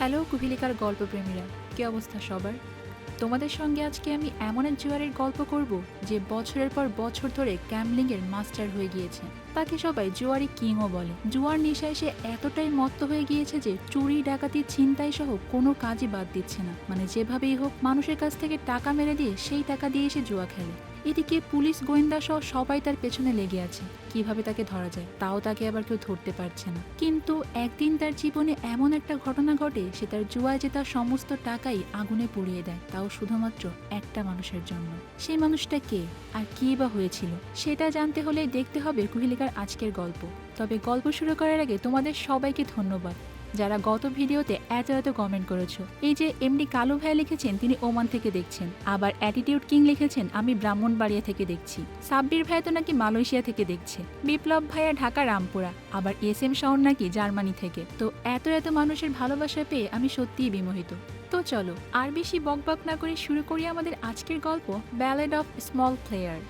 Hello কুহিলিকার গল্পপ্রেমীরা, কি অবস্থা সবার? তোমাদের সঙ্গে আজকে আমি এমন এক জুয়ারের গল্প করব যে বছরের পর বছর ধরে ক্যামলিং এর মাস্টার হয়ে গিয়েছে। তাকে সবাই জুয়ারি কিংও বলে। জুয়ার নেশায় সে এতটাই মত্ত হয়ে গিয়েছে যে চুরি, ডাকাতি, ছিনতাই সহ কোনো কাজই বাদ দিচ্ছে না। মানে যেভাবেই হোক, মানুষের কাছ থেকে টাকা মেরে দিয়ে সেই টাকা দিয়ে সে জুয়া খেলে। এদিকে পুলিশ গোয়েন্দা সহ সবাই তার পেছনে লেগে আছে। কীভাবে তাকে ধরা যায়, তাও তাকে আবার কেউ ধরতে পারছে না। কিন্তু একদিন তার জীবনে এমন একটা ঘটনা ঘটে, সে তার জুয়ায় যে তার সমস্ত টাকাই আগুনে পুড়িয়ে দেয়। তাও শুধুমাত্র একটা মানুষের জন্য। সেই মানুষটা কে আর কি বা হয়েছিল, সেটা জানতে হলে দেখতে হবে কুহিলিকার আজকের গল্প। তবে গল্প শুরু করার আগে তোমাদের সবাইকে ধন্যবাদ। যারা গত ভিডিওতে এত এত কমেন্ট করেছ। এই যে এমডি কালু ভাই লিখেছেন, তিনি ওমান থেকে দেখছেন। আবার অ্যাটিটিউড কিং লিখেছেন, আমি ব্রাহ্মণবাড়িয়া থেকে দেখছি। সাব্বির ভাই তো নাকি মালয়েশিয়া থেকে দেখছে। বিপ্লব ভাইয়া ঢাকা রামপুরা। আবার এস এম শাওন নাকি জার্মানি থেকে। তো এত এত মানুষের ভালোবাসা পেয়ে আমি সত্যিই বিমোহিত। তো চলো, আর বেশি বকবক না করে শুরু করি আমাদের আজকের গল্প ব্যালেড অফ স্মল প্লেয়ার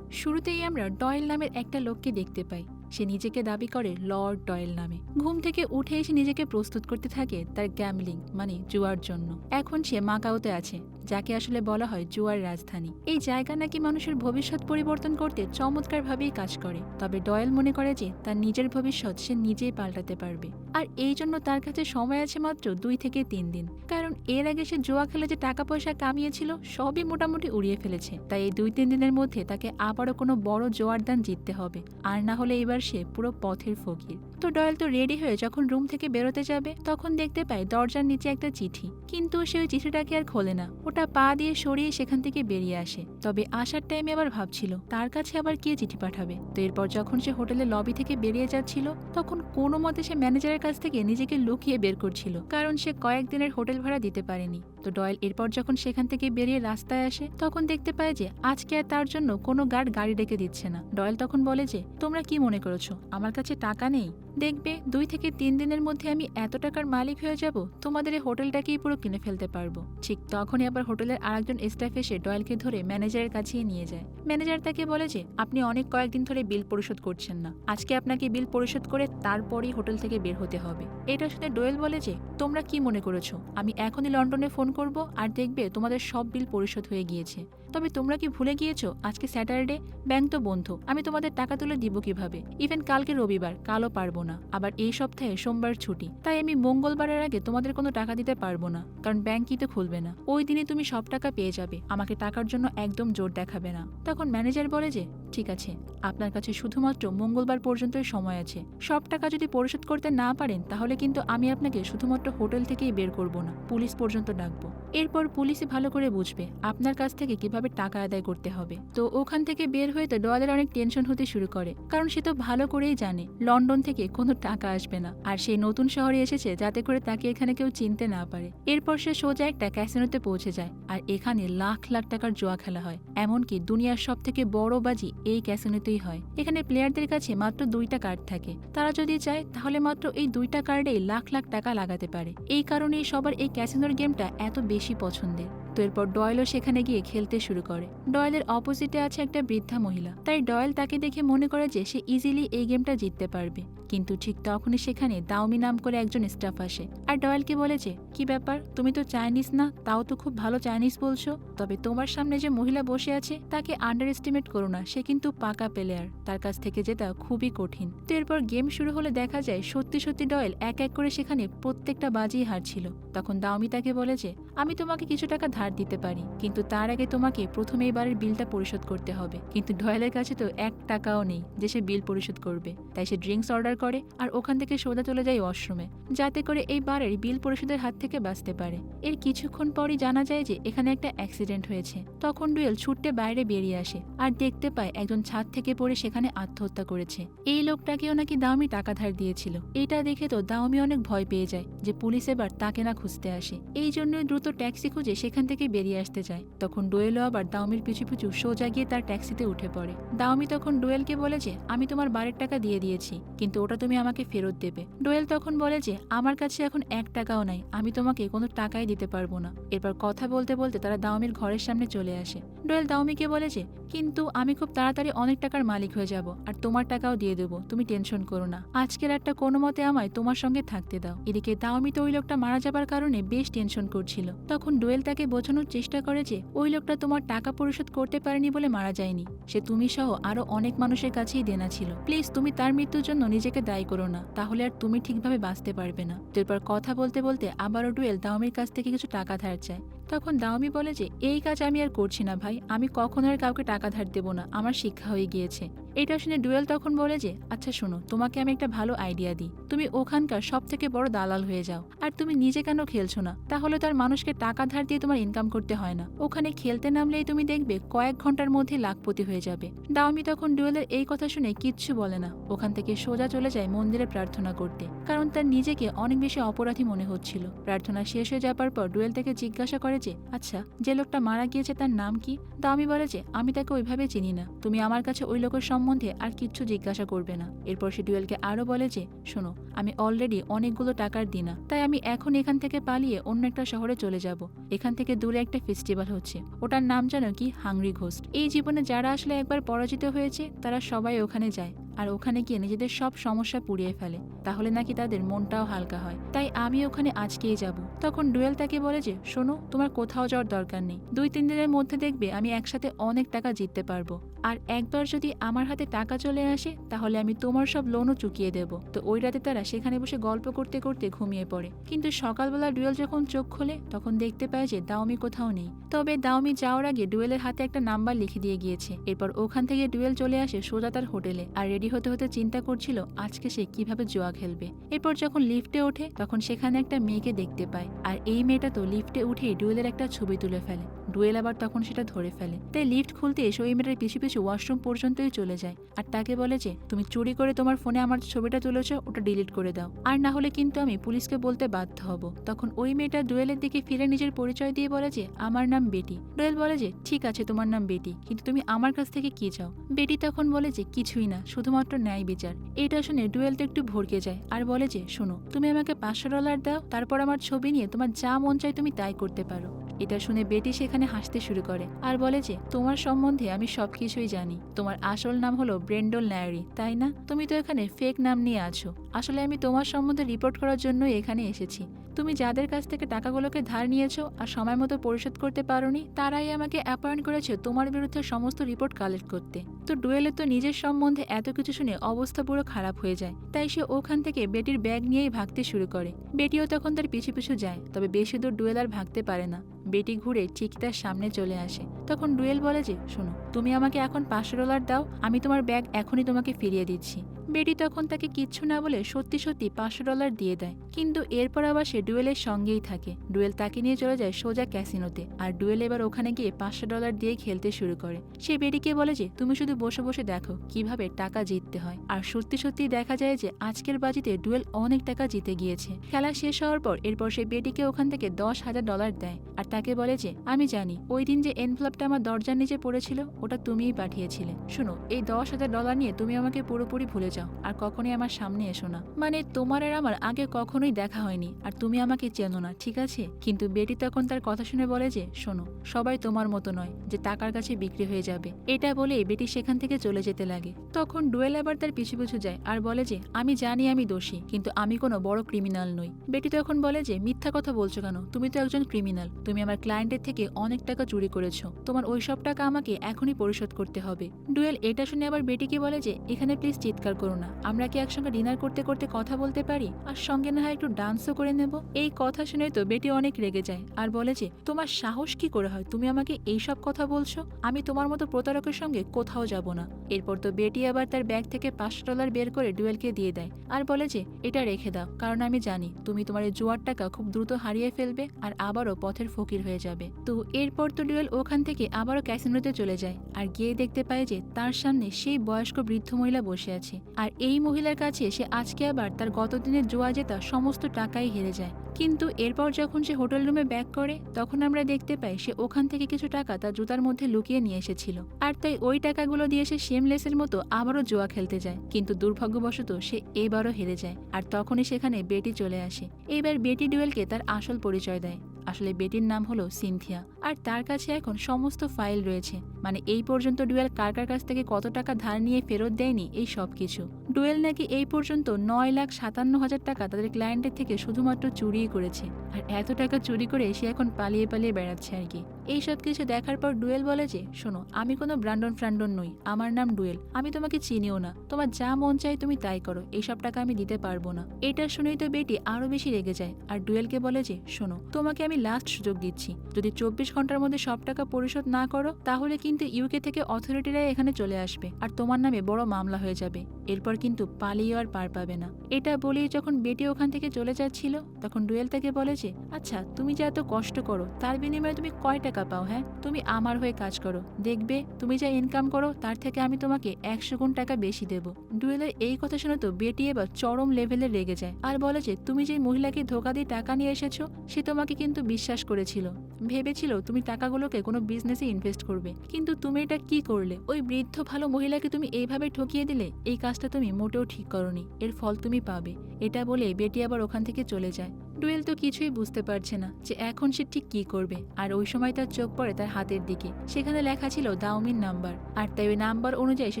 শুরুতেই আমরা ডয়েল নামের একটা লোককে দেখতে পাই। সে নিজেকে দাবি করে লর্ড ডয়েল নামে। ঘুম থেকে উঠে এসে নিজেকে প্রস্তুত করতে থাকে তার গ্যামলিং মানে জুয়ার জন্য। এখন সে মাকাওতে আছে। যাকে আসলে বলা হয় জুয়ার রাজধানী। এই জায়গা নাকি মানুষের ভবিষ্যৎ পরিবর্তন করতে চমৎকারভাবেই কাজ করে। তবে ডয়েল মনে করে যে, তার নিজের ভবিষ্যৎ সে নিজেই পাল্টাতে পারবে। আর এই জন্য তার কাছে সময় আছে মাত্র দুই থেকে তিন দিন। কারণ এর আগে সে জুয়া খেলে যে টাকা পয়সা কামিয়েছিল, সবই মোটামুটি উড়িয়ে ফেলেছে। তাই এই দুই তিন দিনের মধ্যে তাকে আবারও কোনো বড় জোয়ার দান জিততে হবে। আর না হলে এবার সে পুরো পথের ফকির। তো ডয়েল তো রেডি হয়ে যখন রুম থেকে বেরোতে যাবে, তখন দেখতে পায় দরজার নিচে একটা চিঠি। কিন্তু সে ওই চিঠিটাকে আর খোলে না। ওটা পা দিয়ে সরিয়ে সেখান থেকে বেরিয়ে আসে। তবে আসার টাইমে আবার ভাবছিল, তার কাছে আবার কে চিঠি পাঠাবে? তো এরপর যখন সে হোটেলের লবি থেকে বেরিয়ে যাচ্ছিল, তখন কোনো মতে সে ম্যানেজারের কাছ থেকে নিজেকে লুকিয়ে বের করছিল, কারণ সে কয়েকদিনের হোটেল ভাড়া দিতে পারেনি। ডয়েল এরপর যখন সেখান থেকে বেরিয়ে রাস্তায় আসে, তখন দেখতে পায় যে আজকে আর তার জন্য কোনো গার্ড গাড়ি ডেকে দিচ্ছে না। ডয়েল তখন বলে যে, তোমরা কি মনে করেছ? আমার কাছে টাকা নেই। দেখবে, দুই থেকে তিন দিনের মধ্যে আমি এত টাকার মালিক হয়ে যাব, তোমাদের এই হোটেলটাকেই পুরো কিনে ফেলতে পারব। ঠিক তখনই আবার হোটেলের আরেকজন স্টাফ এসে ডয়েলকে ধরে ম্যানেজারের কাছেই নিয়ে যায়। ম্যানেজার তাকে বলে যে, আপনি অনেক কয়েকদিন ধরে বিল পরিশোধ করছেন না। আজকে আপনাকে বিল পরিশোধ করে তারপরেই হোটেল থেকে বের হতে হবে। এটা শুনে ডোয়েল বলে যে, তোমরা কি মনে করেছ? আমি এখনই লন্ডনে ফোন করব আর দেখবে তোমাদের সব বিল পরিশোধ হয়ে গিয়েছে। তবে তোমরা কি ভুলে গিয়েছো? আজকে স্যাটারডে। ব্যাংক তো বন্ধ। আমি তোমাদের টাকা তুলে দিব কীভাবে? ইভেন কালকে রবিবার। কালও পারব না। আবার এই সপ্তাহে সোমবার ছুটি। তাই আমি মঙ্গলবারের আগে তোমাদের কোনো টাকা দিতে পারব না। কারণ ব্যাংকই তো খুলবে না। ওই দিনে তুমি সব টাকা পেয়ে যাবে। আমাকে টাকার জন্য একদম জোর দেখাবে না। তখন ম্যানেজার বলে যে, ঠিক আছে। আপনার কাছে শুধুমাত্র মঙ্গলবার পর্যন্তই সময় আছে। সব টাকা যদি পরিশোধ করতে না পারেন, তাহলে কিন্তু আমি আপনাকে শুধুমাত্র হোটেল থেকেই বের করব না। পুলিশ পর্যন্ত ডাকবো। এরপর পুলিশে ভালো করে বুঝবে। আপনার কাছ থেকে কীভাবে টাকা আদায় করতে হবে। তো ওখান থেকে বের হয়ে তো ডয়েলের অনেক টেনশন হতে শুরু করে। কারণ সে তো ভালো করেই জানে, লন্ডন থেকে কোনো টাকা আসবে না। আর সেই নতুন শহরে এসেছে যাতে করে তাকে এখানে কেউ চিনতে না পারে। এরপর সে সোজা একটা ক্যাসিনোতে পৌঁছে যায়, আর এখানে লাখ লাখ টাকার জোয়া খেলা হয়। এমনকি দুনিয়ার সব থেকে বড় বাজি এই ক্যাসিনোতেই হয়। এখানে প্লেয়ারদের কাছে মাত্র দুইটা কার্ড থাকে। তারা যদি চায়, তাহলে মাত্র এই দুইটা কার্ডেই লাখ লাখ টাকা লাগাতে পারে। এই কারণেই সবার এই ক্যাসিনোর গেমটা এত বেশি পছন্দের। তো এরপর ডয়েলও সেখানে গিয়ে খেলতে শুরু করে। ডয়েলের অপোজিটে আছে একটা বৃদ্ধা মহিলা। তাই ডয়েল তাকে দেখে মনে করে যে সে ইজিলি এই গেমটা জিততে পারবে। কিন্তু ঠিক তখনই সেখানে দাউমি নাম করে একজন স্টাফ আসে। আর ডয়েলকে বলে যে, কি ব্যাপার? তুমি তো চাইনিজ না, তাও তো খুব ভালো চাইনিজ বলছো। তবে তোমার সামনে যে মহিলা বসে আছে, তাকে আন্ডার এস্টিমেট করো না, সে কিন্তু পাকা প্লেয়ার তার কাছ থেকে জেতা খুবই কঠিন। তো এরপর গেম শুরু হলে দেখা যায়, সত্যি সত্যি ডয়েল এক এক করে সেখানে প্রত্যেকটা বাজিই হারছিল। তখন দাওমি তাকে বলে যে, আমি তোমাকে কিছু টাকা ধার দিতে পারি, কিন্তু তার আগে তোমাকে প্রথমে এবারের বিলটা পরিশোধ করতে হবে। কিন্তু ডয়েলের কাছে তো এক টাকাও নেই, যে সে বিল পরিশোধ করবে। তাই সে ড্রিঙ্কস অর্ডার করে আর ওখান থেকে সোজা চলে যায় ওয়াশরুমে, যাতে করে এই বারের বিল পরিশোধের হাত থেকে বাঁচতে পারে। এর কিছুক্ষণ পরই জানা যায় যে এখানে একটা অ্যাক্সিডেন্ট হয়েছে। তখন ডুয়েল ছুটতে বাইরে বেরিয়ে আসে আর দেখতে পায় একজন ছাদ থেকে পড়ে সেখানে আত্মহত্যা করেছে। এই লোকটাকেও নাকি দামি টাকা ধার দিয়েছিল। এটা দেখে তো দাওমি অনেক ভয় পেয়ে যায় যে পুলিশ এবার তাকে না খুঁজতে আসে। এই জন্যই দ্রুত ট্যাক্সি খুঁজে সেখান থেকে বেরিয়ে আসতে যায়। তখন ডোয়েলও আবার দাওমির পিছু পিছু সোজা গিয়ে তার ট্যাক্সিতে উঠে পড়ে। দাওমি তখন ডোয়েলকে বলে যে, আমি তোমার বাড়ির টাকা দিয়ে দিয়েছি, কিন্তু ওটা তুমি আমাকে ফেরত দেবে। ডোয়েল তখন বলে যে, আমার কাছে এখন এক টাকাও নাই, আমি তোমাকে কোনো টাকাই দিতে পারব না। এরপর কথা বলতে বলতে তারা দাওমির ঘরের সামনে চলে আসে। ডোয়েল দাওমিকে বলে যে, কিন্তু আমি খুব তাড়াতাড়ি অনেক টাকার মালিক হয়ে যাব, আর তোমার টাকাও দিয়ে দেবো, তুমি টেনশন করো না। আজকের একটা কোনো মতে আমায় তোমার সঙ্গে থাকতে দাও। এদিকে দাওমি তো ওই লোকটা মারা যাবার কারণে বেশ টেনশন করছিল। তখন ডোয়েল তাকে বোঝানোর চেষ্টা করে যে, ওই লোকটা তোমার টাকা পরিশোধ করতে পারেনি বলে মারা যায়নি। সে তুমি সহ আরও অনেক মানুষের কাছেই দেনা ছিল। প্লিজ, তুমি তার মৃত্যুর জন্য নিজেকে দায়ী করো না, তাহলে আর তুমি ঠিকভাবে বাঁচতে পারবে না। এরপর কথা বলতে বলতে আবারও ডুয়েল দাওমির কাছ থেকে কিছু টাকা ধার চায়। তখন দাওমি বলে যে, এই কাজ আমি আর করছি না ভাই। আমি কখনো আর কাউকে টাকা ধার দেবো না। আমার শিক্ষা হয়ে গিয়েছে। এটা শুনে ডুয়েল তখন বলে যে আচ্ছা শোনো, তোমাকে আমি একটা ভালো আইডিয়া দিই। তুমি ওখানকার সব থেকে বড় দালাল হয়ে যাও। আর তুমি নিজে কেন খেলছো না? তাহলে তার মানুষকে টাকা ধার দিয়ে তোমার ইনকাম করতে হয় না। ওখানে খেলতে নামলেই তুমি দেখবে কয়েক ঘণ্টার মধ্যে লাখপতি হয়ে যাবে। দাওমি তখন ডুয়েলের এই কথা শুনে কিচ্ছু বলে না। ওখান থেকে সোজা চলে যায় মন্দিরে প্রার্থনা করতে। কারণ তার নিজেকে অনেক বেশি অপরাধী মনে হচ্ছিল। প্রার্থনা শেষ হয়ে যাবার পর ডুয়েল থেকে জিজ্ঞাসা করে যে আচ্ছা যে লোকটা মারা গিয়েছে তার নাম কি? দামি বলে যে, আমি তাকে ওইভাবে চিনি না। তুমি আমার কাছে ওই লোকের সম্বন্ধে আর কিচ্ছু জিজ্ঞাসা করবে না। এরপর সে ডুয়েলকে আরও বলে যে, শোনো, আমি অলরেডি অনেকগুলো টাকার দিনা, তাই আমি এখন এখান থেকে পালিয়ে অন্য একটা শহরে চলে যাব। এখান থেকে দূরে একটা ফেস্টিভ্যাল হচ্ছে। ওটার নাম জানো কি? Hungry ghost. এই জীবনে যারা আসলে একবার পরাজিত হয়েছে, তারা সবাই ওখানে যায়। আর ওখানে গিয়ে নিজেদের সব সমস্যা পুড়িয়ে ফেলে। তাহলে নাকি তাদের মনটাও হালকা হয়। তাই আমি ওখানে আজকেই যাব। তখন ডুয়েল তাকে বলে যে, শোনো, তোমার কোথাও যাওয়ার দরকার নেই। দুই, তিন দিনের মধ্যে দেখবে আমি একসাথে অনেক টাকা জিততে পারব। আর একবার যদি আমার হাতে টাকা চলে আসে, তাহলে আমি তোমার সব লোনও চুকিয়ে দেব। তো ওই রাতে তারা সেখানে বসে গল্প করতে করতে ঘুমিয়ে পড়ে। কিন্তু সকালবেলা ডুয়েল যখন চোখ খোলে, তখন দেখতে পায় যে দাওমি কোথাও নেই। তবে দাওমি যাওয়ার আগে ডুয়েলের হাতে একটা নাম্বার লিখে দিয়ে গিয়েছে। এরপর ওখান থেকে ডুয়েল চলে আসে সোজা তার হোটেলে, আর রেডি হতে হতে চিন্তা করছিল, আজকে সে কীভাবে জোয়া খেলবে। এরপর যখন লিফটে ওঠে, তখন সেখানে একটা মেয়েকে দেখতে পায়। আর এই মেয়েটা তো লিফটে উঠে ডুয়েলের একটা ছবি তুলে ফেলে। ডুয়েল আবার তখন সেটা ধরে ফেলে। তাই লিফট খুলতে এসে ওই মেয়েটার পিছু পিছু ওয়াশরুম পর্যন্তই চলে যায়। আর তাকে বলে যে, তুমি চুরি করে তোমার ফোনে আমার ছবিটা তুলেছ, ওটা ডিলিট করে দাও। আর না হলে কিন্তু আমি পুলিশকে বলতে বাধ্য হব। তখন ওই মেয়েটা ডুয়েলের দিকে ফিরে নিজের পরিচয় দিয়ে বলে যে, আমার নাম বেটি। ডুয়েল বলে যে, ঠিক আছে, তোমার নাম বেটি। কিন্তু তুমি আমার কাছ থেকে কি চাও? বেটি তখন বলে যে, কিছুই না, শুধুমাত্র ন্যায় বিচার। এটা শুনে ডুয়েল তো একটু ভরকে যায় আর বলে যে, শোনো, তুমি আমাকে পাঁচশো ডলার দাও, তারপর আমার ছবি নিয়ে তোমার যা মন চায় তুমি তাই করতে পারো। এটা শুনে বেটি সেখানে হাসতে শুরু করে আর বলে যে, তোমার সম্বন্ধে আমি সবকিছুই জানি। তোমার আসল নাম হলো ব্রেন্ডল ন্যারি, তাই না? তুমি তো এখানে ফেক নাম নিয়ে আছো। আসলে আমি তোমার সম্বন্ধে রিপোর্ট করার জন্যই এখানে এসেছি। তুমি যাদের কাছ থেকে টাকাগুলোকে ধার নিয়েছো আর সময় মতো পরিশোধ করতে পারোনি, তারাই আমাকে অ্যাপয়েন্ট করেছে তোমার বিরুদ্ধে সমস্ত রিপোর্ট কালেক্ট করতে। তো ডুয়েলের তো নিজের সম্বন্ধে এত কিছু শুনে অবস্থা পুরো খারাপ হয়ে যায়। তাই সে ওখান থেকে বেটির ব্যাগ নিয়েই ভাগতে শুরু করে। বেটিও তখন তার পিছু পিছু যায়, তবে বেশি দূর ডুয়েল আর ভাগতে পারে না। বেটি ঘুরে ঠিক তার সামনে চলে আসে। তখন ডুয়েল বলে যে, শোনো, তুমি আমাকে এখন পাঁচশো ডলার দাও, আমি তোমার ব্যাগ এখনই তোমাকে ফিরিয়ে দিচ্ছি। বেটি তখন তাকে কিচ্ছু না বলে সত্যি সত্যি পাঁচশো ডলার দিয়ে দেয়। কিন্তু এরপর আবার সে ডুয়েলের সঙ্গেই থাকে। ডুয়েল তাকে নিয়ে চলে যায় সোজা ক্যাসিনোতে আর ডুয়েল এবার ওখানে গিয়ে পাঁচশো ডলার দিয়ে খেলতে শুরু করে। সে বেটিকে বলে যে, তুমি শুধু বসে বসে দেখো কীভাবে টাকা জিততে হয়। আর সত্যি সত্যি দেখা যায় যে, আজকের বাজিতে ডুয়েল অনেক টাকা জিতে গিয়েছে। খেলা শেষ হওয়ার পর এরপর সে বেটিকে ওখান থেকে দশ হাজার ডলার দেয় আর তাকে বলে যে, আমি জানি, ওই দিন যে এনভেলপটা আমার দরজার নিচে পড়েছিল, ওটা তুমিই পাঠিয়েছিলে। শুনো, এই দশ হাজার ডলার নিয়ে তুমি আমাকে পুরোপুরি ভুলে যাও, আর কখনোই আমার সামনে এসো না। মানে তোমার আর আমার আগে কখনোই দেখা হয়নি, আর তুমি আমাকে চেনো না, ঠিক আছে? কিন্তু বেটি তখন তার কথা শুনে বলে যে, শোনো, সবাই তোমার মতো নয়, যে টাকার কাছে বিক্রি হয়ে যাবে। এটা বলে বেটি সেখান থেকে চলে যেতে লাগে। তখন ডুয়েল আবার তার পিছু পিছু যায়, আর বলে যে, আমি জানি আমি দোষী, কিন্তু আমি কোনো বড় ক্রিমিনাল নই। বেটি তখন বলে যে, মিথ্যা কথা বলছো কেন? তুমি তো একজন ক্রিমিনাল তুমি আমার ক্লায়েন্টের থেকে অনেক টাকা চুরি করেছ। তোমার ওই সব টাকা আমাকে এখনই পরিশোধ করতে হবে। ডুয়েল এটা শুনে আবার বেটিকে বলে যে, এখানে প্লিজ চিৎকার করো। না। আমরা কি একসঙ্গে ডিনার করতে করতে কথা বলতে পারি? আর সঙ্গে না হয় একটু ডান্সও করে নেব। এই কথা শুনে তো বেটি অনেক রেগে যায় আর বলে যে, তোমার সাহস কি করে হয়? তুমি আমাকে এই সব কথা বলছো? আমি তোমার মতো প্রতারকের সঙ্গে কোথাও যাব না। এরপর তো বেটি আবার তার ব্যাগ থেকে পাঁচশো ডলার বের করে ডুয়েলকে দিয়ে দেয় আর বলে যে, এটা রেখে দাও, কারণ আমি জানি তুমি তোমার এই জোয়ার টাকা খুব দ্রুত হারিয়ে ফেলবে আর আবারও পথের ফকির হয়ে যাবে। তো এরপর তো ডুয়েল ওখান থেকে আবারও ক্যাসিনোতে চলে যায় আর গিয়ে দেখতে পায় যে, তার সামনে সেই বয়স্ক বৃদ্ধ মহিলা বসে আছে। আর এই মহিলার কাছে সে আজকে আবার তার গতদিনের জোয়া জেতা সমস্ত টাকাই হেরে যায়। কিন্তু এরপর যখন সে হোটেল রুমে ব্যাক করে, তখন আমরা দেখতে পাই সে ওখান থেকে কিছু টাকা তার জুতার মধ্যে লুকিয়ে নিয়ে এসেছিল। আর তাই ওই টাকাগুলো দিয়ে সে শেমলেসের মতো আবারও জোয়া খেলতে যায়। কিন্তু দুর্ভাগ্যবশত সে এবারও হেরে যায়। আর তখনই সেখানে বেটি চলে আসে। এবার বেটি ডুয়েলকে তার আসল পরিচয় দেয়। আসলে বেটির নাম হলো সিনথিয়া। আর তার কাছে এখন সমস্ত ফাইল রয়েছে। মানে এই পর্যন্ত ডুয়েল কার কার কাছ থেকে কত টাকা ধার নিয়ে ফেরত দেয়নি, এই সব কিছু। ডুয়েল নাকি এই পর্যন্ত নয় লাখ সাতান্ন হাজার টাকা তাদের ক্লায়েন্টের থেকে শুধুমাত্র চুরিই করেছে। আর এত টাকা চুরি করে সে এখন পালিয়ে পালিয়ে বেড়াচ্ছে আর কি। এই সব কিছু দেখার পর ডুয়েল বলে যে, শোনো, আমি কোনো ব্রান্ডন ফ্রান্ডন নই, আমার নাম ডুয়েল। আমি তোমাকে চিনিও না। তোমার যা মন চাই তুমি তাই করো। এইসব টাকা আমি দিতে পারব না। এটা শুনেই তো বেটি আরও বেশি রেগে যায় আর ডুয়েলকে বলে যে, শোনো, তোমাকে আমি লাস্ট সুযোগ দিচ্ছি। যদি চব্বিশ ঘণ্টার মধ্যে সব টাকা পরিশোধ না করো, তাহলে কিন্তু ইউকে থেকে অথরিটিরা এখানে চলে আসবে আর তোমার নামে বড় মামলা হয়ে যাবে। এরপর কিন্তু পালিয়ে আর পার পাবে না। এটা বলেই যখন বেটি ওখান থেকে চলে যাচ্ছিল, তখন ডুয়েল তাকে বলে যে আচ্ছা তুমি যে এত কষ্ট করো, তার বিনিময়ে তুমি কয় টাকা পাও হ্যাঁ? তুমি আমার হয়ে কাজ করো। দেখবে, তুমি যা ইনকাম করো, তার থেকে আমি তোমাকে একশো গুণ টাকা বেশি দেব। ডুয়েলের এই কথা শুনে তো বেটি এবার চরম লেভেলে রেগে যায়। আর বলে যে, তুমি যে মহিলাকে ধোকা দিয়ে টাকা নিয়ে এসেছ, সে তোমাকে কিন্তু বিশ্বাস করেছিল। ভেবেছিল তুমি টাকাগুলোকে কোনো বিজনেসে ইনভেস্ট করবে। কিন্তু তুমি এটা কি করলে? ওই বৃদ্ধ ভালো মহিলাকে তুমি এইভাবে ঠকিয়ে দিলে, এই কাজটা তুমি মোটেও ঠিক করনি। এর ফল তুমি পাবে। এটা বলে বেটি আবার ওখান থেকে চলে যায়। ডুয়েল তো কিছুই বুঝতে পারছে না যে এখন সে ঠিক কি করবে। আর ওই সময় তার চোখ পড়ে তার হাতের দিকে। সেখানে লেখা ছিল দাউমির নাম্বার। আর তাই ওই নাম্বার অনুযায়ী সে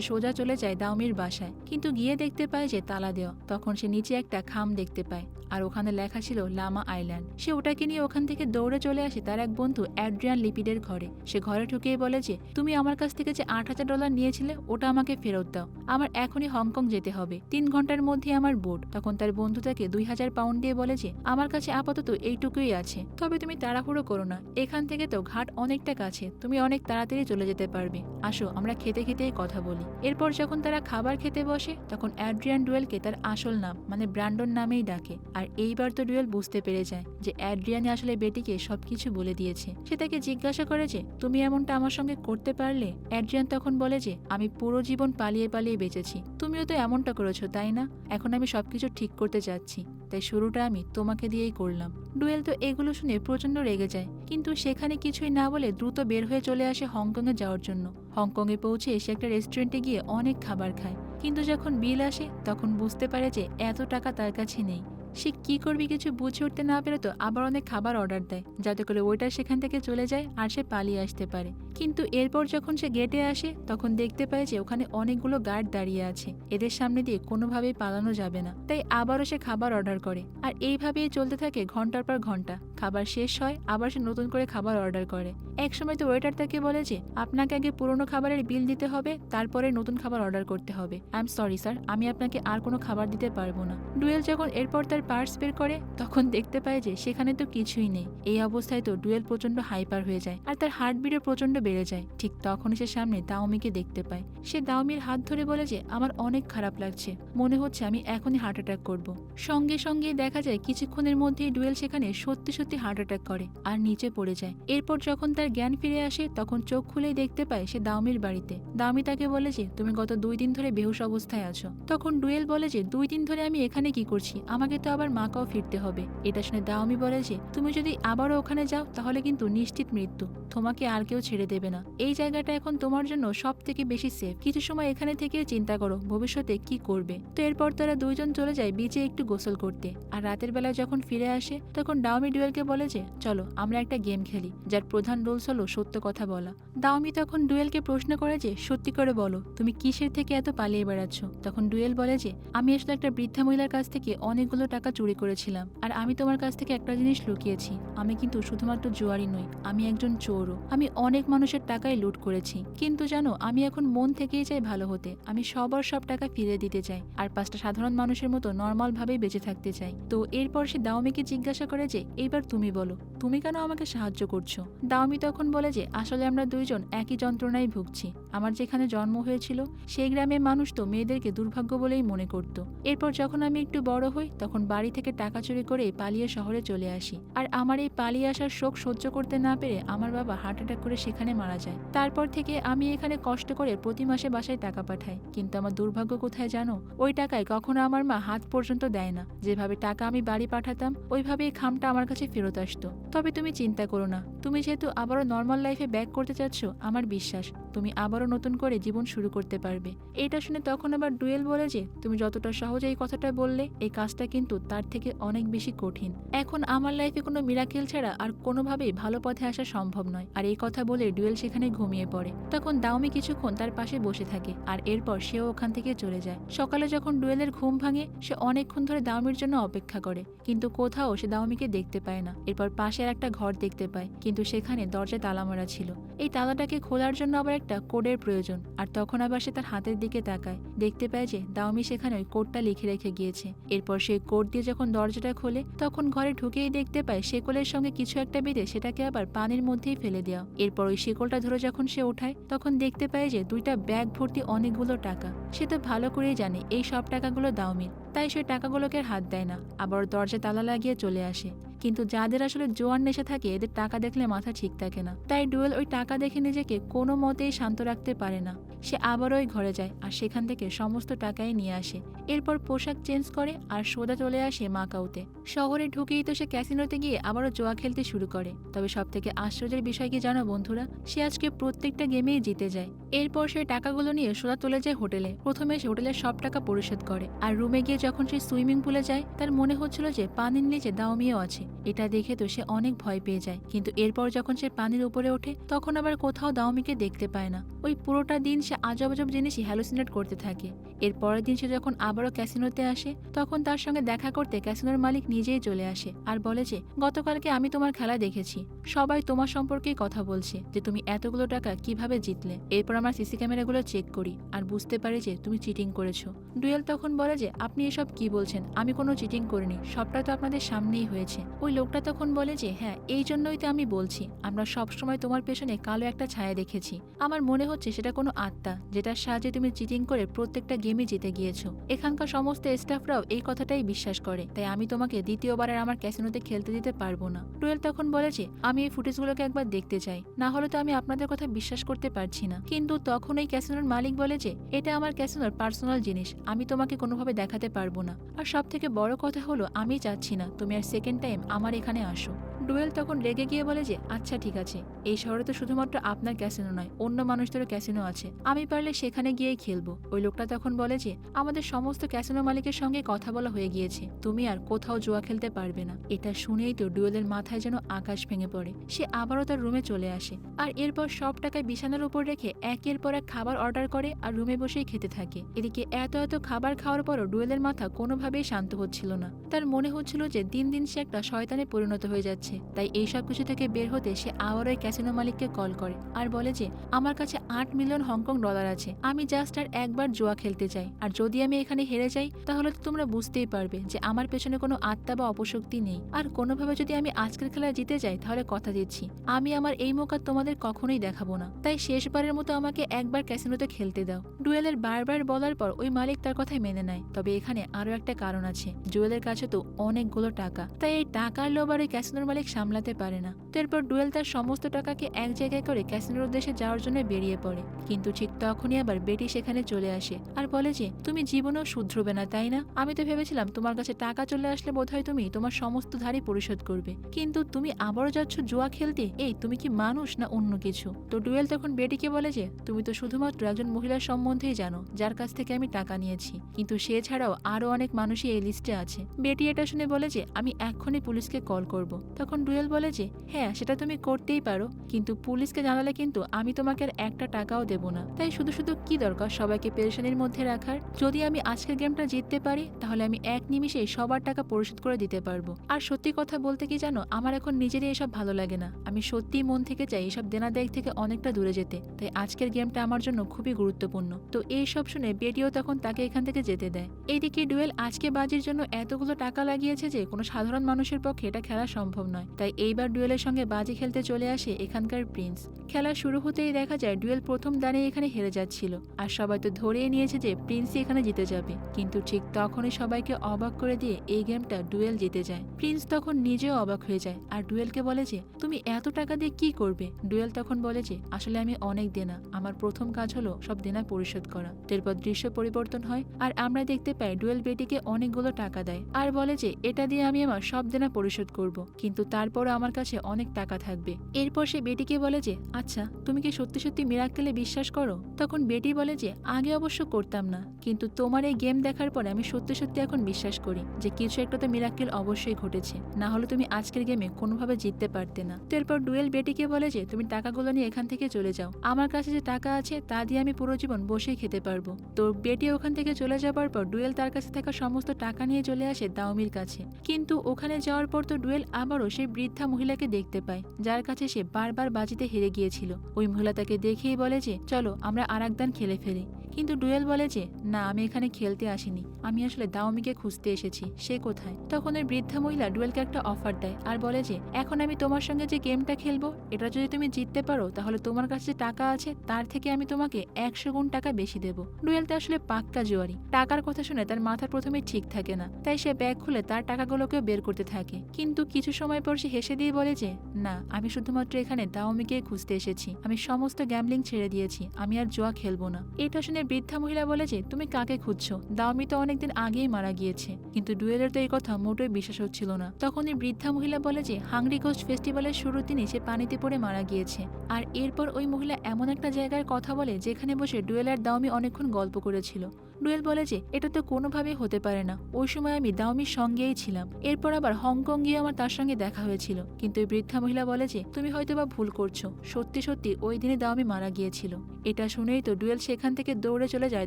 সোজা চলে যায় দাউমির বাসায়। কিন্তু গিয়ে দেখতে পায় যে তালা দেওয়া। তখন সে নিচে একটা খাম দেখতে পায়। আর ওখানে লেখা ছিল লামা আইল্যান্ড। সে ওটাকে নিয়ে ওখান থেকে দৌড়ে চলে আসে তার এক বন্ধু অ্যাড্রিয়ান লিপিডের ঘরে। সে ঘরে ঢুকিয়ে বলে যে, তুমি আমার কাছ থেকে যে আট হাজার ডলার নিয়েছিলে, ওটা আমাকে ফেরত দাও। আমার এখনই হংকং যেতে হবে। তিন ঘণ্টার মধ্যে আমার বোর্ড তখন তার বন্ধু তাকে দুই হাজার পাউন্ড দিয়ে বলে যে, আমার কাছে আপাতত এইটুকুই আছে। তবে তুমি তাড়াহুড়ো করো না। এখান থেকে তো ঘাট অনেকটা কাছে। তুমি অনেক তাড়াতাড়ি চলে যেতে পারবে। আসো, আমরা খেতে খেতেই কথা বলি। এরপর যখন তারা খাবার খেতে বসে, তখন অ্যাড্রিয়ান ডুয়েলকে তার আসল নাম মানে ব্র্যান্ডন নামেই ডাকে। আর এইবার তো ডুয়েল বুঝতে পেরে যায় যে অ্যাড্রিয়ানে আসলে বেটিকে সবকিছু বলে দিয়েছে। সে তাকে জিজ্ঞাসা করে যে, তুমি এমনটা আমার সঙ্গে করতে পারলে? অ্যাড্রিয়ান তখন বলে যে, আমি পুরো জীবন পালিয়ে পালিয়ে বেঁচেছি। তুমিও তো এমনটা করেছ, তাই না? এখন আমি সবকিছু ঠিক করতে যাচ্ছি। তাই শুরুটা আমি তোমাকে দিয়েই করলাম। ডুয়েল তো এগুলো শুনে প্রচণ্ড রেগে যায়। কিন্তু সেখানে কিছুই না বলে দ্রুত বের হয়ে চলে আসে হংকংয়ে যাওয়ার জন্য। হংকংয়ে পৌঁছে সে একটা রেস্টুরেন্টে গিয়ে অনেক খাবার খায়। কিন্তু যখন বিল আসে, তখন বুঝতে পারে যে এত টাকা তার কাছে নেই। সে কি করবে কিছু বুঝে উঠতে না পেরে তো আবার অনেক খাবার অর্ডার দেয়, যাতে করে ওইটা সেখান থেকে চলে যায় আর সে পালিয়ে আসতে পারে। কিন্তু এরপর যখন সে গেটে আসে, তখন দেখতে পায় যে ওখানে অনেকগুলো গার্ড দাঁড়িয়ে আছে। এদের সামনে দিয়ে কোনোভাবেই পালানো যাবে না। তাই আবারও সে খাবার অর্ডার করে। আর এইভাবেই চলতে থাকে ঘণ্টার পর ঘণ্টা। খাবার শেষ হয়, আবার সে নতুন করে খাবার অর্ডার করে। এক সময় তো ওয়েটার তাকে বলে যে, আপনাকে আগে পুরনো খাবারের বিল দিতে হবে, তারপরে নতুন খাবার অর্ডার করতে হবে। আই এম সরি স্যার আমি আপনাকে আর কোনো খাবার দিতে পারব না। ডুয়েল যখন এরপর তার পার্স বের করে, তখন দেখতে পায় যে, সেখানে তো কিছুই নেই। এই অবস্থায় তো ডুয়েল প্রচণ্ড হাইপার হয়ে যায় আর তার হার্টবিটও প্রচণ্ড বেড়ে যায়। ঠিক তখন সে সামনে দাওমিকে দেখতে পায়। সে দাওমির হাত ধরে বলে যে, আমার অনেক খারাপ লাগছে। মনে হচ্ছে আমি এখনই হার্ট অ্যাটাক করব। সঙ্গে সঙ্গে দেখা যায়, কিছুক্ষণের মধ্যেই ডুয়েল সেখানে সত্যি সত্যি হার্ট অ্যাটাক করে আর নিচে পড়ে যায়। এরপর যখন তার জ্ঞান ফিরে আসে, তখন চোখ খুলেই দেখতে পায় সে দাওমির বাড়িতে। দাওমি তাকে বলে যে, তুমি গত দুই দিন ধরে বেহুশ অবস্থায় আছো। তখন ডুয়েল বলে যে, দুই দিন ধরে আমি এখানে কি করছি? আমাকে তো আবার মাকাও ফিরতে হবে। এটা শুনে দাওমি বলে যে, তুমি যদি আবারও ওখানে যাও, তাহলে কিন্তু নিশ্চিত মৃত্যু। তোমাকে আর কেউ ছেড়ে দেবে না। এই জায়গাটা এখন তোমার জন্য সব থেকে বেশি সেফ কিছু সময় এখানে থেকে চিন্তা করো, ভবিষ্যতে কি করবে? তো এরপর তারা দুইজন চলে যায় বিচে একটু গোসল করতে। আর রাতের বেলা যখন ফিরে আসে, তখন ডাওমি ডুয়েলকে বলে যে, চলো, আমরা একটা গেম খেলি, যার প্রধান রুলস হলো সত্য কথা বলা। দাওমি তখন ডুয়েলকে প্রশ্ন করে যে, সত্যি করে বলো, তুমি কিসের থেকে এত পালিয়ে বেড়াচ্ছ? তখন ডুয়েল বলে যে, আমি আসলে একটা বৃদ্ধা মহিলার কাছ থেকে অনেকগুলো টাকা চুরি করেছিলাম, আর আমি তোমার কাছ থেকে একটা জিনিস লুকিয়েছি। আমি কিন্তু শুধুমাত্র জুয়ারি নই, আমি একজন চোরও। আমি অনেক মানুষের টাকাই লুট করেছি। কিন্তু জানো, আমি এখন মন থেকেই চাই ভালো হতে। আমি সবার সব টাকা ফিরে দিতে চাই, আর পাঁচটা সাধারণ মানুষের মতো নর্মাল ভাবেই বেঁচে থাকতে চাই। তো এরপর সে দাওমিকে জিজ্ঞাসা করে যে, এইবার তুমি বলো, তুমি কেন আমাকে সাহায্য করছ? দাওমি তখন বলে যে, আসলে আমরা দুইজন একই যন্ত্রণায় ভুগছি। আমার যেখানে জন্ম হয়েছিল, সেই গ্রামের মানুষ তো মেয়েদেরকে দুর্ভাগ্য বলেই মনে করত। এরপর যখন আমি একটু বড় হই, তখন বাড়ি থেকে টাকা চুরি করে পালিয়ে শহরে চলে আসি। আর আমার এই পালিয়ে আসার শোক সহ্য করতে না পেরে আমার বাবা হার্ট অ্যাটাক করে সেখানে মারা যায়। তারপর থেকে আমি এখানে কষ্ট করে প্রতি মাসে বাসায় টাকা পাঠাই। কিন্তু আমার দুর্ভাগ্য কোথায় জানো? ওই টাকায় কখনো আমার মা হাত পর্যন্ত দেয় না। যেভাবে টাকা আমি বাড়ি পাঠাতাম ওইভাবে এই খামটা আমার কাছে ফেরত আসতো। তবে তুমি চিন্তা করো না, তুমি যেহেতু আবারও নর্মাল লাইফে ব্যাক করতে চাচ্ছ, আমার বিশ্বাস। তুমি আবারও নতুন করে জীবন শুরু করতে পারবে। এটা শুনে তখন আবার ডুয়েল বলে যে, তুমি যতটা সহজে এই কথাটা বললে, এই কাজটা কিন্তু তার থেকে অনেক বেশি কঠিন। এখন আমার লাইফে কোনো মিরাকেল ছাড়া আর কোনোভাবেই ভালো পথে আসা সম্ভব নয়। আর এই কথা বলে ডুয়েল সেখানে ঘুমিয়ে পড়ে। তখন দাওমি কিছুক্ষণ তার পাশে বসে থাকে আর এরপর সেও ওখান থেকে চলে যায়। সকালে যখন ডুয়েলের ঘুম ভাঙে, সে অনেকক্ষণ ধরে দাউমির জন্য অপেক্ষা করে, কিন্তু কোথাও সে দাওমিকে দেখতে পায় না। এরপর পাশে আর একটা ঘর দেখতে পায়, কিন্তু সেখানে দরজায় তালা মারা ছিল। এই তালাটাকে খোলার জন্য আবার একটা কোডের প্রয়োজন। আর তখন আবার সে তার হাতের দিকে তাকায়। দেখতে পায় যে দাউমি সেখানে ওই কোডটা লিখে রেখে গিয়েছে। এরপর সেই কোড দিয়ে যখন দরজাটা খোলে, তখন ঘরে ঢুকেই দেখতে পায় শেকলের সঙ্গে কিছু একটা বেঁধে সেটাকে আবার পানির মধ্যেই ফেলে দেওয়া। এরপর ওই শেকলটা ধরে যখন সে ওঠায়, তখন দেখতে পায় যে দুইটা ব্যাগ ভর্তি অনেকগুলো টাকা। সে তো ভালো করেই জানে, এই সব টাকাগুলো দাউমির তাই সে টাকাগুলোকে হাত দেয় না। আবার দরজা তালা লাগিয়ে চলে আসে। কিন্তু যাদের আসলে জোয়ার নেশা থাকে, এদের টাকা দেখলে মাথা ঠিক থাকে না। তাই ডুয়েল ওই টাকা দেখে নিজেকে কোনো মতেই শান্ত রাখতে পারে না। সে আবার ওই ঘরে যায় আর সেখান থেকে সমস্ত টাকাই নিয়ে আসে। এরপর পোশাক চেঞ্জ করে আর সোজা চলে আসে মাকাউতে। শহরে ঢুকেই তো সে ক্যাসিনোতে গিয়ে আবারও জোয়া খেলতে শুরু করে। তবে সব থেকে আশ্চর্যের বিষয় কি জানো বন্ধুরা? সে আজকে প্রত্যেকটা গেমেই জিতে যায়। এরপর সে টাকাগুলো নিয়ে সোজা চলে যায় হোটেলে। প্রথমে সে হোটেলের সব টাকা পরিশোধ করে। আর রুমে গিয়ে যখন সে সুইমিং পুলে যায়, তার মনে হচ্ছিল যে পানির নিচে দাউমিও আছে। এটা দেখে তো সে অনেক ভয় পেয়ে যায়। কিন্তু এরপর যখন সে পানির উপরে ওঠে, তখন আবার কোথাও দাওমিকে দেখতে পায় না। ওই পুরোটা দিন সে আজব আজব জিনিসই হ্যালোসিনেট করতে থাকে। এর পরের দিন সে যখন আবারও ক্যাসিনোতে আসে, তখন তার সঙ্গে দেখা করতে ক্যাসিনোর মালিক নিজেই চলে আসে আর বলে যে, গতকালকে আমি তোমার খেলা দেখেছি। সবাই তোমার সম্পর্কেই কথা বলছে যে তুমি এতগুলো টাকা কীভাবে জিতলে। এরপর আমার সিসি ক্যামেরাগুলো চেক করি আর বুঝতে পারি যে তুমি চিটিং করেছ। ডুয়েল তখন বলে যে, আপনি এসব কি বলছেন? আমি কোনো চিটিং করিনি। সবটা তো আপনাদের সামনেই হয়েছে। ওই লোকটা তখন বলে যে হ্যাঁ এই জন্যই তো আমি বলছি। আমরা সবসময় তোমার পেছনে কালো একটা ছায়া দেখেছি। আমার মনে হচ্ছে সেটা কোনো আত্মা, যেটার সাহায্যে তুমি চিটিং করে প্রত্যেকটা গেমে জিতে গিয়েছো। এখানকার সমস্ত স্টাফরাও এই কথাটাই বিশ্বাস করে। তাই আমি তোমাকে দ্বিতীয়বার আর আমার ক্যাসিনোতে খেলতে দিতে পারব না। টুয়েল তখন বলে যে, আমি এই ফুটেজগুলোকে একবার দেখতে চাই। না হলে তো আমি আপনাদের কথা বিশ্বাস করতে পারছি না। কিন্তু তখন এই ক্যাসিনোর মালিক বলে যে, এটা আমার ক্যাসিনোর পার্সোনাল জিনিস। আমি তোমাকে কোনোভাবে দেখাতে পারব না। আর সব থেকে বড় কথা হলো, আমি চাচ্ছি না। তুমি আর সেকেন্ড টাইম আমার এখানে আসো। ডুয়েল তখন রেগে গিয়ে বলে যে আচ্ছা ঠিক আছে। এই শহরে তো শুধুমাত্র আপনার ক্যাসিনো নয়, অন্য মানুষদেরও ক্যাসিনো আছে। আমি পারলে সেখানে গিয়েই খেলব। ওই লোকটা তখন বলে যে, আমাদের সমস্ত ক্যাসিনো মালিকের সঙ্গে কথা বলা হয়ে গিয়েছে। তুমি আর কোথাও জুয়া খেলতে পারবে না। এটা শুনেই তো ডুয়েলের মাথায় যেন আকাশ ভেঙে পড়ে। সে আবারও তার রুমে চলে আসে। আর এরপর সব টাকায় বিছানার উপর রেখে একের পর এক খাবার অর্ডার করে আর রুমে বসেই খেতে থাকে। এদিকে এত এত খাবার খাওয়ার পরও ডুয়েলের মাথা কোনোভাবেই শান্ত হচ্ছিল না। তার মনে হচ্ছিল যে, দিন দিন সে একটা শয়তানে পরিণত হয়ে যাচ্ছে। তাই এই সব কিছু থেকে বের হতে সে আবারও ক্যাসিনো মালিককে কল করে আর বলে যে, আমার কাছে আট মিলিয়ন হংকং ডলার আছে। আমি জাস্ট আর একবার জুয়া খেলতে চাই। আর যদি আমি এখানে হেরে যাই, তাহলে তো তোমরা বুঝতেই পারবে যে আমার পেছনে কোনো আত্মা বা অপশক্তি নেই। আর কোনোভাবে যদি আমি আজকের খেলায় জিতে যাই, তাহলে কথা দিচ্ছি। আমি আমার এই আর তোমাদের কখনোই দেখাবো না। তাই শেষবারের মতো আমাকে একবার ক্যাসিনোতে খেলতে দাও। ডুয়েলের বারবার বলার পর ওই মালিক তার কথাই মেনে নেয়। তবে এখানে আরও একটা কারণ আছে। জুয়েলের কাছে তো অনেকগুলো টাকা। তাই এই টাকার লোভ আর ওই ক্যাসিনোর মালিক সামলাতে পারে না। তো এরপর ডুয়েল তার সমস্ত টাকাকে এক জায়গায় করে ক্যাসিনোর উদ্দেশ্যে যাওয়ার জন্য বেরিয়ে পড়ে। কিন্তু ঠিক তখনই আবার বেটি সেখানে চলে আসে আর বলে যে, তুমি জীবনেও শুধরবে না, তাই না? আমি তো ভেবেছিলাম তোমার কাছে টাকা চলে আসলে বোধহয় তুমি তোমার সমস্ত ধারই পরিশোধ করবে। কিন্তু তুমি আবারও যাচ্ছ জুয়া খেলতে? এই, তুমি কি মানুষ না অন্য কিছু? তো ডুয়েল তখন বেটিকে বলে যে, তুমি তো শুধুমাত্র একজন মহিলার সম্বন্ধেই জানো, যার কাছ থেকে আমি টাকা নিয়েছি। কিন্তু সে ছাড়াও আরও অনেক মানুষই এই লিস্টে আছে। বেটি এটা শুনে বলে যে, আমি এক্ষুনি পুলিশকে কল করব। তখন ডুয়েল বলে যে হ্যাঁ সেটা তুমি করতেই পারো। কিন্তু পুলিশকে জানালে কিন্তু আমি তোমাকে আর একটা টাকাও দেব না। তাই শুধু শুধু কি দরকার সবাইকে পেরেশানির মধ্যে রাখার? যদি আমি আজকের গেমটা জিততে পারি, তাহলে আমি এক নিমিষেই সবার টাকা পরিশোধ করে দিতে পারব। আর সত্যি কথা বলতে কি জানো, আমার এখন নিজেরই এসব ভালো লাগে না। আমি সত্যিই মন থেকে চাই এসব দেনা দেয় থেকে অনেকটা দূরে যেতে। তাই আজকের গেমটা আমার জন্য খুবই গুরুত্বপূর্ণ। তো এই সব শুনে বেটিও তখন তাকে এখান থেকে যেতে দেয়। এইদিকে ডুয়েল আজকে বাজির জন্য এতগুলো টাকা লাগিয়েছে যে, কোনো সাধারণ মানুষের পক্ষে এটা খেলা সম্ভব নয় নয়। তাই এইবার ডুয়েলের সঙ্গে বাজি খেলতে চলে আসে এখানকার প্রিন্স। খেলা শুরু হতেই দেখা যায় ডুয়েল প্রথম দাঁড়িয়ে এখানে হেরে যাচ্ছিল। আর সবাই তো ধরেই নিয়েছে যে প্রিন্সই এখানে জিতে যাবে। কিন্তু ঠিক তখনই সবাইকে অবাক করে দিয়ে এই গেমটা ডুয়েল জিতে যায়। প্রিন্স তখন নিজেও অবাক হয়ে যায়। আর ডুয়েলকে বলে যে, তুমি এত টাকা দিয়ে কি করবে? ডুয়েল তখন বলে যে, আসলে আমি অনেক দেনা। আমার প্রথম কাজ হলো সব দেনা পরিশোধ করা। এরপর দৃশ্য পরিবর্তন হয় আর আমরা দেখতে পাই ডুয়েল বেটিকে অনেকগুলো টাকা দেয়। আর বলে যে, এটা দিয়ে আমি আমার সব দেনা পরিশোধ করব। কিন্তু তারপরও আমার কাছে অনেক টাকা থাকবে। এরপর সে বেটিকে বলে যে আচ্ছা তুমি কি সত্যি সত্যি মিরাক্কেলে বিশ্বাস করো? তখন বেটি বলে যে, আগে অবশ্য করতাম না। কিন্তু তোমার এই গেম দেখার পরে আমি সত্যি সত্যি এখন বিশ্বাস করি যে কিছু একটা তো মিরাক্কেল অবশ্যই ঘটেছে। না হলে তুমি আজকের গেমে কোনোভাবে জিততে পারতে না। তো এরপর ডুয়েল বেটিকে বলে যে, তুমি টাকাগুলো নিয়ে এখান থেকে চলে যাও। আমার কাছে যে টাকা আছে, তা দিয়ে আমি পুরো জীবন বসেই খেতে পারব। তো বেটি ওখান থেকে চলে যাবার পর ডুয়েল তার কাছে থাকা সমস্ত টাকা নিয়ে চলে আসে দাউমির কাছে। কিন্তু ওখানে যাওয়ার পর তো ডুয়েল আবারও সেই বৃদ্ধা মহিলাকে দেখতে পায়, যার কাছে সে বারবার বাজিতে হেরে গিয়েছিল। ওই মহিলা তাকে দেখেই বলে যে, চলো, আমরা আর একদান খেলে ফেলি। কিন্তু ডুয়েল বলে যে, না, আমি এখানে খেলতে আসিনি। আমি আসলে দাওমিকে খুঁজতে এসেছি। সে কোথায়? তখন ওই বৃদ্ধা মহিলা ডুয়েলকে একটা অফার দেয় আর বলে যে, এখন আমি তোমার সঙ্গে যে গেমটা খেলব, এটা যদি তুমি জিততে পারো, তাহলে তোমার কাছে টাকা আছে, তার থেকে আমি তোমাকে একশো গুণ টাকা বেশি দেবো। ডুয়েল তো আসলে পাক্কা জুয়ারি। টাকার কথা শুনে তার মাথা প্রথমে ঠিক থাকে না। তাই সে ব্যাগ খুলে তার টাকাগুলোকেও বের করতে থাকে। কিন্তু কিছু সময় পর সে হেসে দিয়ে বলে যে, না, আমি শুধুমাত্র এখানে দাওমিকে খুঁজতে এসেছি। আমি সমস্ত গ্যামলিং ছেড়ে দিয়েছি। আমি আর জুয়া খেলব না। এটা শুনে বৃদ্ধা মহিলা বলে যে, তুমি কাকে খুঁজছো? দাওমি তো অনেকদিন আগেই মারা গিয়েছে। কিন্তু ডুয়েলের তো এই কথা মোটেই বিশ্বাস হচ্ছিল না। তখন এই বৃদ্ধা মহিলা বলে যে, হাংরি ঘোষ ফেস্টিভ্যালের শুরুর দিনই সে পানিতে পড়ে মারা গিয়েছে। আর এরপর ওই মহিলা এমন একটা জায়গার কথা বলে, যেখানে বসে ডুয়েলার দাওমি অনেকক্ষণ গল্প করেছিল। ডুয়েল বলে যে, এটা তো কোনোভাবেই হতে পারে না। ওই সময় আমি দাওমির সঙ্গেই ছিলাম। এরপর আবার হংকং গিয়ে আমার তার সঙ্গে দেখা হয়েছিল। কিন্তু এই বৃদ্ধা মহিলা বলে যে, তুমি হয়তো বা ভুল করছ। সত্যি সত্যি, ওই দিনে দাওমি মারা গিয়েছিল। এটা শুনেই তো ডুয়েল সেখান থেকে দৌড়ে চলে যায়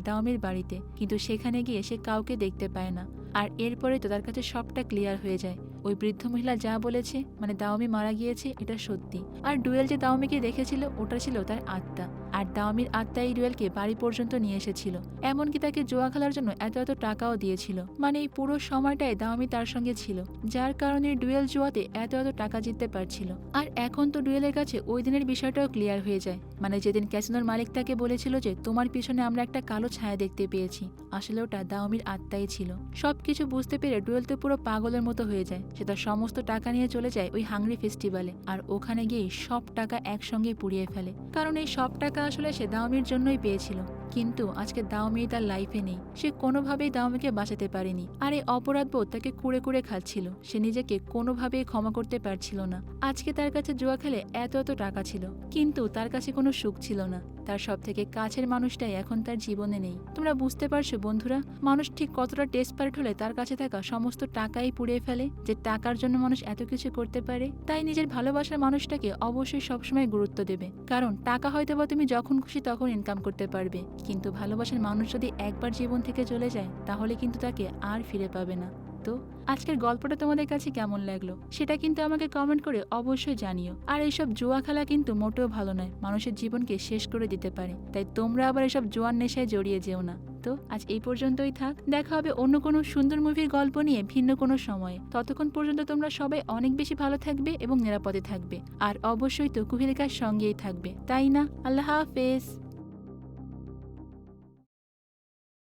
দাওমির বাড়িতে। কিন্তু সেখানে গিয়ে সে কাউকে দেখতে পায় না। আর এরপরে তো তার কাছে সবটা ক্লিয়ার হয়ে যায়। ওই বৃদ্ধ মহিলা যা বলেছে মানে দাওমি মারা গিয়েছে, এটা সত্যি। আর ডুয়েল যে দাওমিকে দেখেছিল, ওটা ছিল তার আত্মা। আর দাওমির আত্মা এই ডুয়েলকে বাড়ি পর্যন্ত নিয়ে এসেছিল। এমনকি তাকে জোয়া খেলার জন্য এত এত টাকাও দিয়েছিল। মানে এই পুরো সময়টায় দাওমি তার সঙ্গে ছিল, যার কারণে ডুয়েল জুয়াতে এত এত টাকা জিততে পারছিল। আর এখন তো ডুয়েলের কাছে ওই দিনের বিষয়টাও ক্লিয়ার হয়ে যায়। মানে যেদিন ক্যাসিনোর মালিক তাকে বলেছিল যে, তোমার পিছনে আমরা একটা কালো ছায়া দেখতে পেয়েছি। আসলে ওটা দাওমির আত্মাই ছিল। সবকিছু বুঝতে পেরে ডুয়েল তো পুরো পাগলের মতো হয়ে যায়। সে তার সমস্ত টাকা নিয়ে চলে যায় ওই হাংরি ফেস্টিভ্যালে আর ওখানে গিয়ে সব টাকা একসঙ্গে পুড়িয়ে ফেলে। কারণ এই সব টাকা আসলে সে দাওমির জন্যই পেয়েছিল। কিন্তু আজকে দাওমি তার লাইফে নেই। সে কোনোভাবেই দাওমিকে বাঁচাতে পারেনি। আর এই অপরাধ বোধ তাকে কুড়ে কুড়ে খাচ্ছিল। সে নিজেকে কোনোভাবেই ক্ষমা করতে পারছিল না। আজকে তার কাছে জুয়া খেলে এত এত টাকা ছিল। কিন্তু তার কাছে কোনো সুখ ছিল না। তার সব থেকে কাছের মানুষটাই এখন তার জীবনে নেই। তোমরা বুঝতে পারছ, বন্ধুরা? মানুষ ঠিক কতটা ডেসপারেট হলে তার কাছে থাকা সমস্ত টাকাই পুড়িয়ে ফেলে যে টাকার জন্য মানুষ এত কিছু করতে পারে। তাই নিজের ভালোবাসার মানুষটাকে অবশ্যই সবসময় গুরুত্ব দেবে। কারণ টাকা হয়তো বা তুমি যখন খুশি তখন ইনকাম করতে পারবে। কিন্তু ভালোবাসার মানুষ যদি একবার জীবন থেকে চলে যায়, তাহলে কিন্তু তাকে আর ফিরে পাবে না। তো, আজকের গল্পটা তোমাদের কাছে কেমন লাগল? সেটা কিন্তু আমাকে কমেন্ট করে অবশ্যই জানিও। আর এইসব জুয়া খেলা কিন্তু মোটেও ভালো নয়, মানুষের জীবনকে শেষ করে দিতে পারে। তাই তোমরা আবার এসব জোয়ার নেশায় জড়িয়ে যেও না। তো, আজ এই পর্যন্তই থাক। দেখা হবে অন্য কোনো সুন্দর মুভির গল্প নিয়ে ভিন্ন কোনো সময়ে। ততক্ষণ পর্যন্ত তোমরা সবাই অনেক বেশি ভালো থাকবে এবং নিরাপদে থাকবে। আর অবশ্যই তো কুহিলিকার সঙ্গেই থাকবে। তাই না? আল্লাহ হাফেজ।